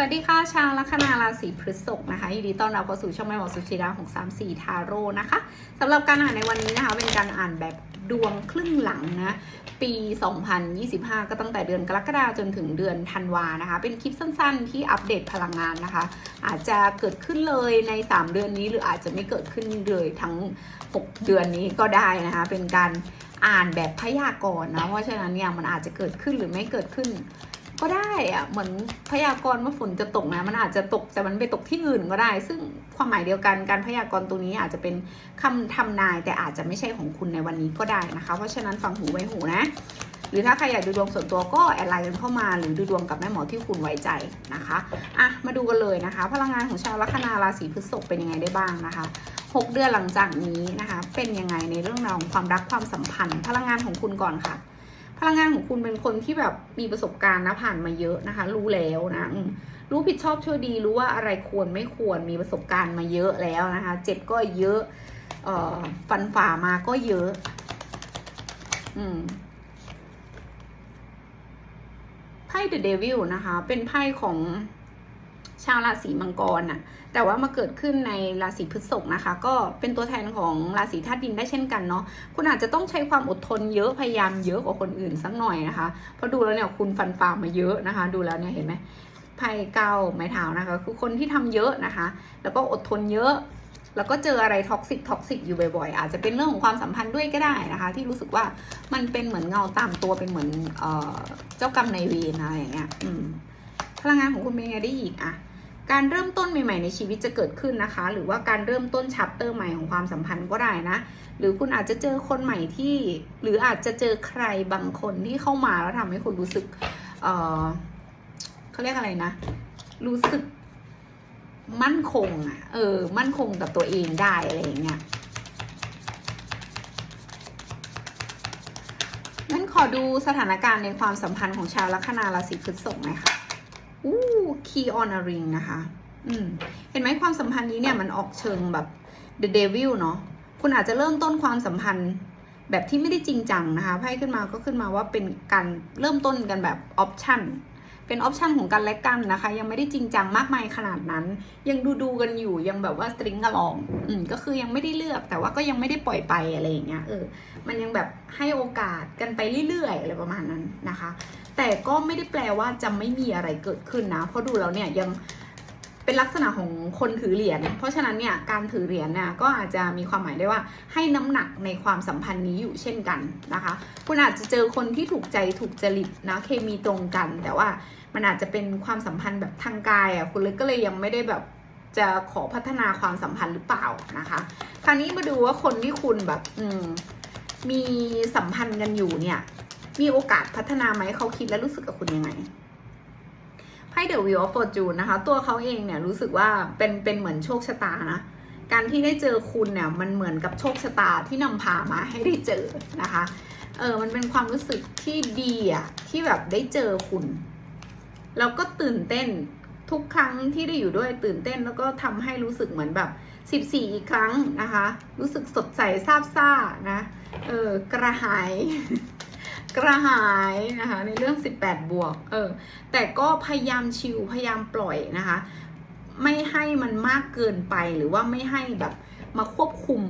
สวัสดีค่ะชาวลัคนาราศีพฤษภนะคะยินดีต้อนรับเข้าสู่ช่องแม่หมอสุชิดาของ3 4ทาโร่นะคะสำหรับการอ่านในวันนี้นะคะ เป็นการอ่านแบบดวงครึ่งหลังนะ ปี 2025 ก็ตั้งแต่เดือนกรกฎาคมจนถึงเดือนธันวานะคะ เป็นคลิปสั้นๆ ที่อัปเดตพลังงานนะคะ อาจจะเกิดขึ้นเลยใน 3 เดือนนี้ หรืออาจจะไม่เกิดขึ้นเลยทั้ง 6 เดือนนี้ก็ได้นะคะ เป็นการอ่านแบบพยากรณ์นะเพราะฉะนั้นเนี่ยมันอาจจะเกิดขึ้นหรือไม่เกิดขึ้น ก็ได้อะเหมือนพยากรณ์ว่าฝนจะตกนะมันอาจจะตกแต่มันไปตกที่อื่นก็ได้ ซึ่งความหมายเดียวกันการพยากรณ์ตรงนี้อาจจะเป็นคำทำนาย แต่อาจจะไม่ใช่ของคุณในวันนี้ก็ได้นะคะ เพราะฉะนั้นฟังหูไว้หูนะ หรือถ้าใครอยากดูดวงส่วนตัวก็แอดไลน์กันเข้ามา หรือดูดวงกับแม่หมอที่คุณไว้ใจนะคะอะมาดูกันเลยนะคะ พลังงานของชาวลัคนาราศีพฤษภเป็นยังไงได้บ้างนะคะ6เดือนหลังจากนี้นะคะ เป็นยังไงในเรื่องราวของความรักความสัมพันธ์ พลังงานของคุณก่อนค่ะ พลังงานของคุณเป็นคนที่แบบมีประสบการณ์นะผ่านมาเยอะนะคะ รู้แล้วนะรู้ผิดชอบชั่วดีรู้ว่าอะไรควรไม่ควรมีประสบการณ์มาเยอะแล้วนะคะ เจ็บก็เยอะเอ่อฟันฝ่ามาก็เยอะ อืมไพ่เดอะเดวิลนะคะ เป็นไพ่ของ ชาวราศีมังกรน่ะ แต่ว่ามาเกิดขึ้นในราศีพฤษภนะคะ ก็เป็นตัวแทนของราศีธาตุดินได้เช่นกันเนาะ คุณอาจจะต้องใช้ความอดทนเยอะพยายามเยอะกว่าคนอื่นสักหน่อยนะคะ เพราะดูแล้วเนี่ยคุณฟันฝ่ามาเยอะนะคะ ดูแล้วเนี่ยเห็นไหมไพ่เก้าไม้เท้านะคะ คือคนที่ทำเยอะนะคะ แล้วก็อดทนเยอะ แล้วก็เจออะไรท็อกซิกท็อกซิกอยู่บ่อยๆ อาจจะเป็นเรื่องของความสัมพันธ์ด้วยก็ได้นะคะ ที่รู้สึกว่ามันเป็นเหมือนเงาตามตัวเป็นเหมือนเอ่อเจ้ากรรมนายเวรอะไรอย่างเงี้ยพลังงานของคุณเป็นยังไงได้อีกอะ การเริ่มต้นใหม่ ๆ ในชีวิตจะเกิดขึ้นนะคะ หรือว่าการเริ่มต้นชัปเตอร์ใหม่ของความสัมพันธ์ก็ได้นะ หรือคุณอาจจะเจอคนใหม่ที่ หรืออาจจะเจอใครบางคนที่เข้ามาแล้วทำให้คุณรู้สึกเออเขาเรียกอะไรนะ รู้สึกมั่นคงอะ เออ มั่นคงกับตัวเองได้อะไรอย่างเงี้ยงั้นขอดูสถานการณ์ในความสัมพันธ์ของชาวลัคนาราศีพฤษภหน่อยค่ะ อู้ key on a ring นะคะ อืม เห็นไหมความสัมพันธ์นี้เนี่ยมันออกเชิงแบบ the devil เนาะคุณอาจจะเริ่มต้นความสัมพันธ์แบบที่ไม่ได้จริงจังนะคะไพ่ขึ้นมาก็ขึ้นมาว่าเป็นการเริ่มต้นกันแบบออปชั่น เป็นออปชันของกันและกันนะคะ ยังไม่ได้จริงจังมากมายขนาดนั้น ยังดูดูกันอยู่ยังแบบว่าสตริงกระลองอืมก็คือยังไม่ได้เลือกแต่ว่าก็ยังไม่ได้ปล่อยไปอะไรอย่างเงี้ยเออมันยังแบบให้โอกาสกันไปเรื่อยๆอะไรประมาณนั้นนะคะ แต่ก็ไม่ได้แปลว่าจะไม่มีอะไรเกิดขึ้นนะเพราะดูแล้วเนี่ยยัง เป็นลักษณะของคนถือเหรียญ เพราะฉะนั้นเนี่ยการถือเหรียญเนี่ยก็อาจจะมีความหมายได้ว่าให้น้ำหนักในความสัมพันธ์นี้อยู่เช่นกันนะคะ คุณอาจจะเจอคนที่ถูกใจถูกจริตนะเคมีตรงกัน แต่ว่ามันอาจจะเป็นความสัมพันธ์แบบทางกายอะคุณเลยก็เลยยังไม่ได้แบบจะขอพัฒนาความสัมพันธ์หรือเปล่านะคะ คราวนี้มาดูว่าคนที่คุณแบบอืมมีสัมพันธ์กันอยู่เนี่ยมีโอกาสพัฒนาไหมเขาคิดและรู้สึกกับคุณยังไง ไพ่เดอะวิวออฟฟอร์จูนนะคะ ตัวเขาเองเนี่ยรู้สึกว่าเป็นเป็นเหมือนโชคชะตานะการที่ได้เจอคุณเนี่ยมันเหมือนกับโชคชะตาที่นำพามาให้ได้เจอนะคะเออมันเป็นความรู้สึกที่ดีอะที่แบบได้เจอคุณ แล้วก็ตื่นเต้นทุกครั้งที่ได้อยู่ด้วยตื่นเต้นแล้วก็ทำให้รู้สึกเหมือนแบบสิบสี่อีกครั้งนะคะ รู้สึกสดใสซาบซ่านะ เออกระหาย กระหายนะคะในเรื่อง 18 บวกเออแต่ก็พยายามชิลพยายามปล่อยนะคะ ไม่ให้มันมากเกินไปหรือว่าไม่ให้แบบมาควบคุม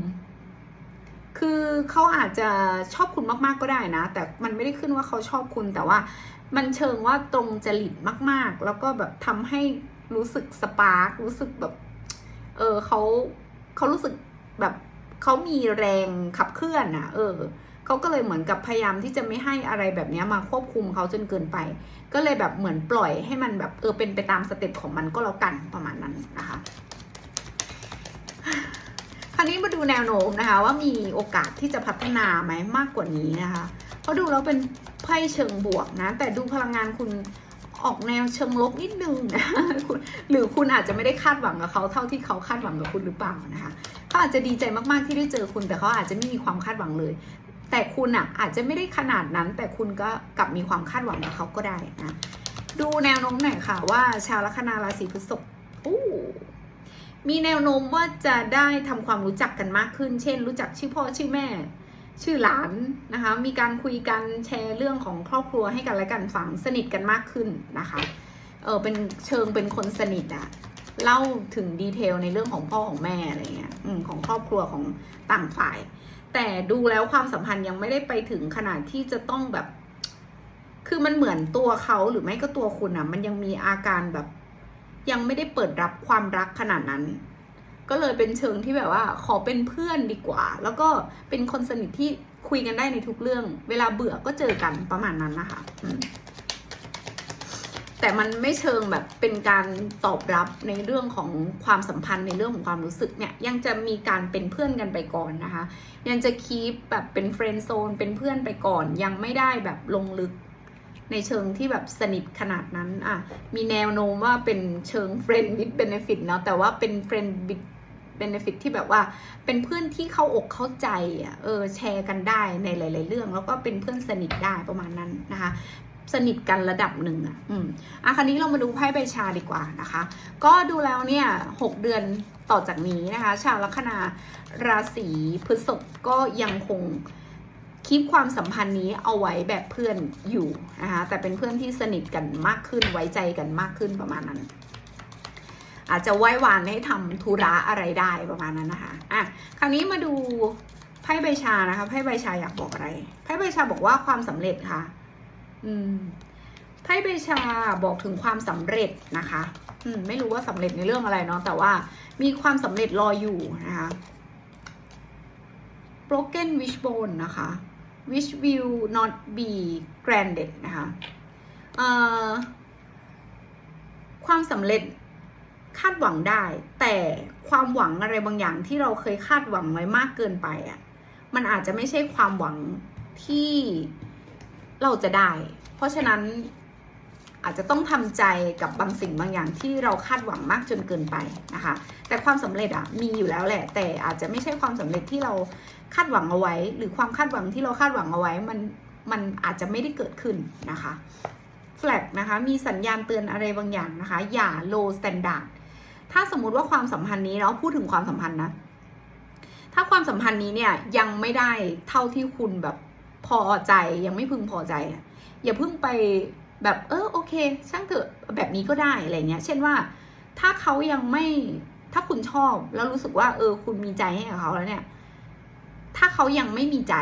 คือเขาอาจจะชอบคุณมากๆก็ได้นะ แต่มันไม่ได้ขึ้นว่าเขาชอบคุณแต่ว่ามันเชิงว่าตรงจริตมากๆ แล้วก็แบบทำให้รู้สึกสปาร์ครู้สึกแบบ เออเขาเขารู้สึกแบบเขามีแรงขับเคลื่อนนะเออ เขาก็เลยเหมือนกับพยายามที่จะไม่ให้อะไรแบบนี้มาควบคุมเขาจนเกินไป ก็เลยแบบเหมือนปล่อยให้มันแบบเออเป็นไปตามสเต็ปของมันก็แล้วกันประมาณนั้นนะคะคราวนี้มาดูแนวโน้มนะคะ ว่ามีโอกาสที่จะพัฒนาไหมมากกว่านี้นะคะเพราะดูแล้วเป็นไพ่เชิงบวกนะ แต่ดูพลังงานคุณออกแนวเชิงลบนิดนึงนะคุณหรือคุณอาจจะไม่ได้คาดหวังกับเขาเท่าที่เขาคาดหวังกับคุณหรือเปล่านะคะเขาอาจจะดีใจมากๆที่ได้เจอคุณแต่เขาอาจจะไม่มีความคาดหวังเลย แต่คุณอะอาจจะไม่ได้ขนาดนั้น แต่คุณก็กลับมีความคาดหวังกับเขาก็ได้นะดูแนวโน้มหน่อยค่ะว่า ชาวลัคนาราศีพฤษภอู้มีแนวโน้มว่าจะได้ทำความรู้จักกันมากขึ้น เช่น รู้จักชื่อพ่อชื่อแม่ ชื่อหลานนะคะ มีการคุยกันแชร์เรื่องของครอบครัวให้กันและกันฟังสนิทกันมากขึ้นนะคะเออเป็นเชิงเป็นคนสนิทอะเล่าถึงดีเทลในเรื่องของพ่อของแม่อะไรเงี้ยอของครอบครัวของต่างฝ่าย แต่ดูแล้วความสัมพันธ์ยังไม่ได้ไปถึงขนาดที่จะต้องแบบ คือมันเหมือนตัวเขาหรือไม่ก็ตัวคุณอะมันยังมีอาการแบบ ยังไม่ได้เปิดรับความรักขนาดนั้น ก็เลยเป็นเชิงที่แบบว่า ขอเป็นเพื่อนดีกว่า แล้วก็เป็นคนสนิทที่คุยกันได้ในทุกเรื่อง เวลาเบื่อก็เจอกันประมาณนั้นนะคะ แต่มันไม่เชิงแบบเป็นการตอบรับในเรื่องของความสัมพันธ์ในเรื่องของความรู้สึกเนี่ยยังจะมีการเป็นเพื่อนกันไปก่อนนะคะ ยังจะคีปแบบเป็นเฟรนด์โซนเป็นเพื่อนไปก่อน ยังไม่ได้แบบลงลึกในเชิงที่แบบสนิทขนาดนั้นอะมีแนวโน้มว่าเป็นเชิง friend with benefit เนาะแต่ว่าเป็น friend with benefit ที่แบบว่าเป็นเพื่อนที่เข้าอกเข้าใจอะเออแชร์กันได้ในหลาย ๆ เรื่อง แล้วก็เป็นเพื่อนสนิทได้ประมาณนั้นนะคะ สนิทกันระดับหนึ่งอะ อืมอะคราวนี้เรามาดูไพ่ใบชาดีกว่านะคะ ก็ดูแล้วเนี่ยหกเดือนต่อจากนี้นะคะ ชาวลัคนาราศีพฤษภก็ยังคงคีปความสัมพันธ์นี้เอาไว้แบบเพื่อนอยู่นะคะแต่เป็นเพื่อนที่สนิทกันมากขึ้นไว้ใจกันมากขึ้นประมาณนั้น อาจจะไหว้วานให้ทำธุระอะไรได้ประมาณนั้นนะคะอะคราวนี้มาดูไพ่ใบชานะคะไพ่ใบชาอยากบอกอะไรไพ่ใบชาบอกว่าความสำเร็จค่ะ อืมไพ่ใบชาบอกถึงความสำเร็จนะคะ อืม ไม่รู้ว่าสำเร็จในเรื่องอะไรเนาะแต่ว่ามีความสำเร็จรออยู่นะคะ broken wishbone นะคะ which will not be granted นะคะความสำเร็จคาดหวังได้ แต่ความหวังอะไรบางอย่างที่เราเคยคาดหวังไว้มากเกินไปอะ่ะ มันอาจจะไม่ใช่ความหวังที่ เราจะได้ เพราะฉะนั้นอาจจะต้องทำใจกับบางสิ่งบางอย่างที่เราคาดหวังมากจนเกินไปนะคะ แต่ความสำเร็จอะมีอยู่แล้วแหละ แต่อาจจะไม่ใช่ความสำเร็จที่เราคาดหวังเอาไว้ หรือความคาดหวังที่เราคาดหวังเอาไว้มันมันอาจจะไม่ได้เกิดขึ้นนะคะแฟลกนะคะมีสัญญาณเตือนอะไรบางอย่างนะคะ อย่า low standard ถ้าสมมุติว่าความสัมพันธ์นี้เราพูดถึงความสัมพันธ์นะ ถ้าความสัมพันธ์นี้เนี่ยยังไม่ได้เท่าที่คุณแบบ พอใจยังไม่พึงพอใจ อย่าเพิ่งไปแบบเออโอเค ช่างเถอะแบบนี้ก็ได้อะไรเงี้ย เช่นว่า ถ้าเขายังไม่ถ้าคุณชอบแล้วรู้สึกว่า เออ คุณมีใจให้กับเขาแล้วเนี่ย ถ้าเขายังไม่มีใจ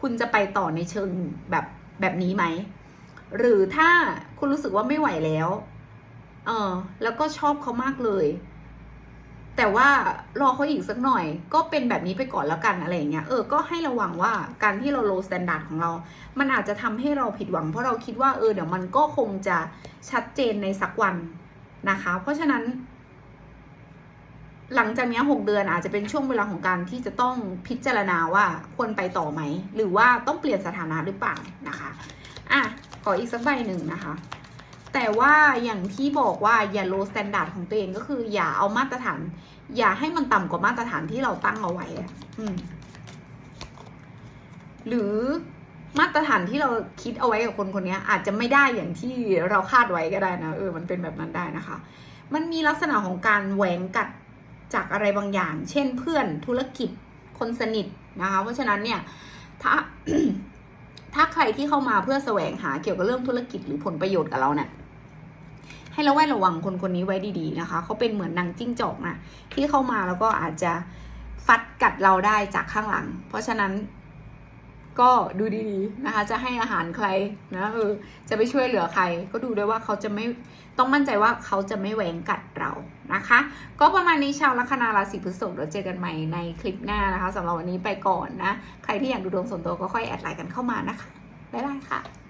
คุณจะไปต่อในเชิงแบบแบบนี้ไหมหรือถ้าคุณรู้สึกว่าไม่ไหวแล้ว เออแล้วก็ชอบเขามากเลย แต่ว่ารอเขาอีกสักหน่อย ก็เป็นแบบนี้ไปก่อนแล้วกันอะไรอย่างเงี้ยเออก็ให้ระวังว่าการที่เรา low standard ของเรา มันอาจจะทำให้เราผิดหวัง เพราะเราคิดว่าเออเดี๋ยวมันก็คงจะชัดเจนในสักวันนะคะ เพราะฉะนั้น หลังจากนี้หกเดือนอาจจะเป็นช่วงเวลาของการที่จะต้องพิจารณาว่าควรไปต่อไหม หรือว่าต้องเปลี่ยนสถานะหรือเปล่านะคะ อะขออีกสักใบหนึ่งนะคะ แต่ว่าอย่างที่บอกว่าอย่า low standard ของตัวเองก็คือ อย่าเอามาตรฐาน อย่าให้มันต่ำกว่ามาตรฐานที่เราตั้งเอาไว้อืมหรือมาตรฐานที่เราคิดเอาไว้กับคนคนนี้อาจจะไม่ได้อย่างที่เราคาดไว้ก็ได้นะเออมันเป็นแบบนั้นได้นะคะ มันมีลักษณะของการแหวงกัดจากอะไรบางอย่าง เช่นเพื่อนธุรกิจคนสนิทนะคะ เพราะฉะนั้นเนี่ยถ้าถ้าใครที่เข้ามาเพื่อแสวงหาเกี่ยวกับเรื่องธุรกิจหรือผลประโยชน์กับเราเนี่ย ให้เราแวดระวังคนคนนี้ไว้ดีๆนะคะเขาเป็นเหมือนนางจิ้งจอกนะที่เข้ามาแล้วก็อาจจะฟัดกัดเราได้จากข้างหลัง เพราะฉะนั้นก็ดูดีๆนะคะ จะให้อาหารใครนะเออจะไปช่วยเหลือใคร ก็ดูด้วยว่าเขาจะไม่ต้องมั่นใจว่าเขาจะไม่แหวงกัดเรานะคะ ก็ประมาณนี้ชาวลัคนาราศีพฤษภเราเจอกันใหม่ในคลิปหน้านะคะสำหรับวันนี้ไปก่อนนะ ใครที่อยากดูดวงส่วนตัวก็ค่อยแอดไลน์กันเข้ามานะคะบ๊ายบายค่ะ